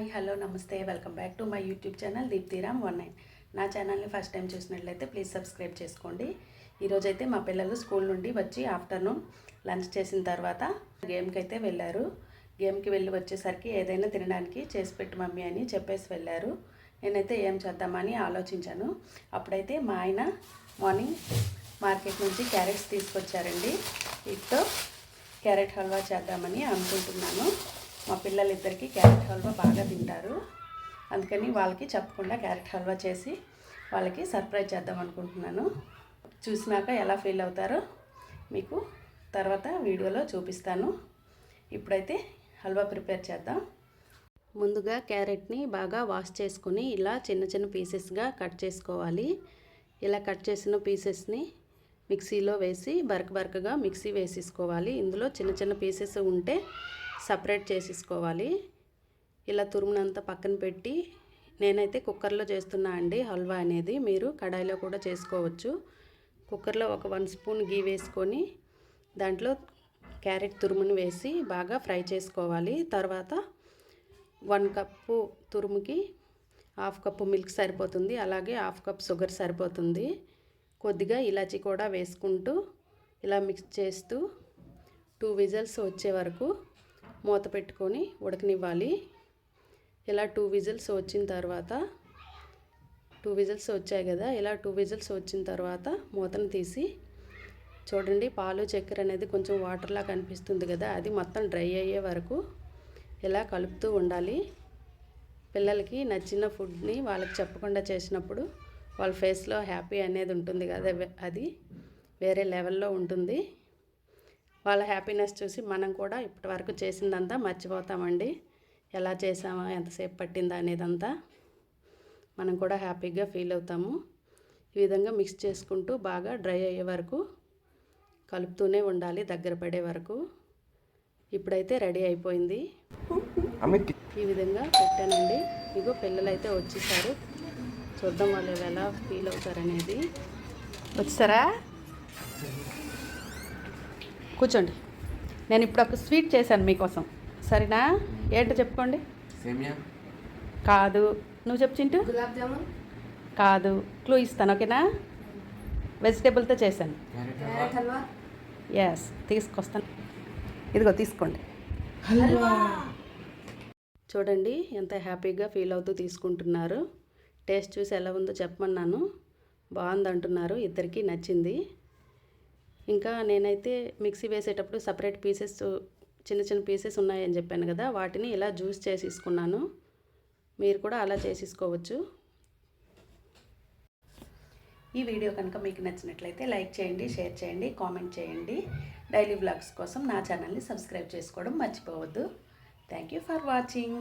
Hi hello నమస్తే. Welcome back to my YouTube channel Deeptiram one nine. నా ఛానల్ని first time చూసినట్లయితే please subscribe చేసుకోండి. ఈరోజైతే మా పిల్లలు స్కూల్ నుండి వచ్చి ఆఫ్టర్నూన్ లంచ్ చేసిన తర్వాత గేమ్కి అయితే వెళ్ళారు. గేమ్కి వెళ్ళి వచ్చేసరికి ఏదైనా తినడానికి చేసి పెట్టు మమ్మీ అని చెప్పేసి వెళ్ళారు. నేనైతే ఏం చేద్దామని ఆలోచించాను. అప్పుడైతే మా ఆయన మార్నింగ్ మార్కెట్ నుంచి క్యారెట్స్ తీసుకొచ్చారండి. వీటితో క్యారెట్ హల్వా చేద్దామని అనుకుంటున్నాను. మా పిల్లలిద్దరికీ క్యారెట్ హల్వా బాగా తింటారు. అందుకని వాళ్ళకి చెప్పకుండా క్యారెట్ హల్వా చేసి వాళ్ళకి సర్ప్రైజ్ చేద్దాం అనుకుంటున్నాను. చూసినాక ఎలా ఫీల్ అవుతారో మీకు తర్వాత వీడియోలో చూపిస్తాను. ఇప్పుడైతే హల్వా ప్రిపేర్ చేద్దాం. ముందుగా క్యారెట్ని బాగా వాష్ చేసుకొని ఇలా చిన్న చిన్న పీసెస్గా కట్ చేసుకోవాలి. ఇలా కట్ చేసిన పీసెస్ని మిక్సీలో వేసి బరక బరకగా మిక్సీ వేసేసుకోవాలి. ఇందులో చిన్న చిన్న పీసెస్ ఉంటే సపరేట్ చేసేసుకోవాలి. ఇలా తురుమునంత పక్కన పెట్టి నేనైతే కుక్కర్లో చేస్తున్నా అండి హల్వా అనేది. మీరు కడాయిలో కూడా చేసుకోవచ్చు. కుక్కర్లో ఒక వన్ స్పూన్ గీ వేసుకొని దాంట్లో క్యారెట్ తురుమును వేసి బాగా ఫ్రై చేసుకోవాలి. తర్వాత వన్ కప్పు తురుముకి హాఫ్ కప్పు మిల్క్ సరిపోతుంది. అలాగే హాఫ్ కప్ షుగర్ సరిపోతుంది. కొద్దిగా ఇలాచి కూడా వేసుకుంటూ ఇలా మిక్స్ చేస్తూ టూ విజల్స్ వచ్చే వరకు మూత పెట్టుకొని ఉడకనివ్వాలి. ఇలా టూ విజిల్స్ వచ్చిన తర్వాత టూ విజిల్స్ వచ్చాయి కదా ఇలా టూ విజిల్స్ వచ్చిన తర్వాత మూతను తీసి చూడండి పాలు చక్కెర అనేది కొంచెం వాటర్లా కనిపిస్తుంది కదా అది మొత్తం డ్రై అయ్యే వరకు ఇలా కలుపుతూ ఉండాలి. పిల్లలకి నచ్చిన ఫుడ్ని వాళ్ళకి చెప్పకుండా చేసినప్పుడు వాళ్ళ ఫేస్లో హ్యాపీ అనేది ఉంటుంది కదా అది వేరే లెవెల్లో ఉంటుంది. వాళ్ళ హ్యాపీనెస్ చూసి మనం కూడా ఇప్పటి వరకు చేసిందంతా మర్చిపోతామండి. ఎలా చేసామా ఎంతసేపు పట్టిందా అనేదంతా మనం కూడా హ్యాపీగా ఫీల్ అవుతాము. ఈ విధంగా మిక్స్ చేసుకుంటూ బాగా డ్రై అయ్యే వరకు కలుపుతూనే ఉండాలి దగ్గర పడే వరకు. ఇప్పుడైతే రెడీ అయిపోయింది. ఈ విధంగా పెట్టానండి. ఇగో పిల్లలు అయితే వచ్చేసారు. చూద్దాం వాళ్ళు ఎలా ఫీల్ అవుతారనేది. వచ్చారా? కూర్చోండి. నేను ఇప్పుడు ఒక స్వీట్ చేశాను మీకోసం. సరేనా? ఏంటో చెప్పుకోండి. సేమియా? కాదు. నువ్వు చెప్పు చింటూ. గులాబ్ జామున్? కాదు. క్లూ ఇస్తాను ఓకేనా? వెజిటేబుల్తో చేశాను. ఎస్ తీసుకొస్తాను. ఇదిగో తీసుకోండి. చూడండి ఎంత హ్యాపీగా ఫీల్ అవుతూ తీసుకుంటున్నారు. టేస్ట్ చూసి ఎలా ఉందో చెప్పమన్నాను. బాగుంది అంటున్నారు ఇద్దరికీ నచ్చింది. ఇంకా నేనైతే మిక్సీ వేసేటప్పుడు సపరేట్ పీసెస్ చిన్న చిన్న పీసెస్ ఉన్నాయని చెప్పాను కదా వాటిని ఇలా జ్యూస్ చేసేసుకున్నాను మీరు కూడా అలా చేసేసుకోవచ్చు. ఈ వీడియో కనుక మీకు నచ్చినట్లయితే లైక్ చేయండి షేర్ చేయండి కామెంట్ చేయండి. డైలీ బ్లాగ్స్ కోసం నా ఛానల్ని సబ్స్క్రైబ్ చేసుకోవడం మర్చిపోవద్దు. Thank you for watching.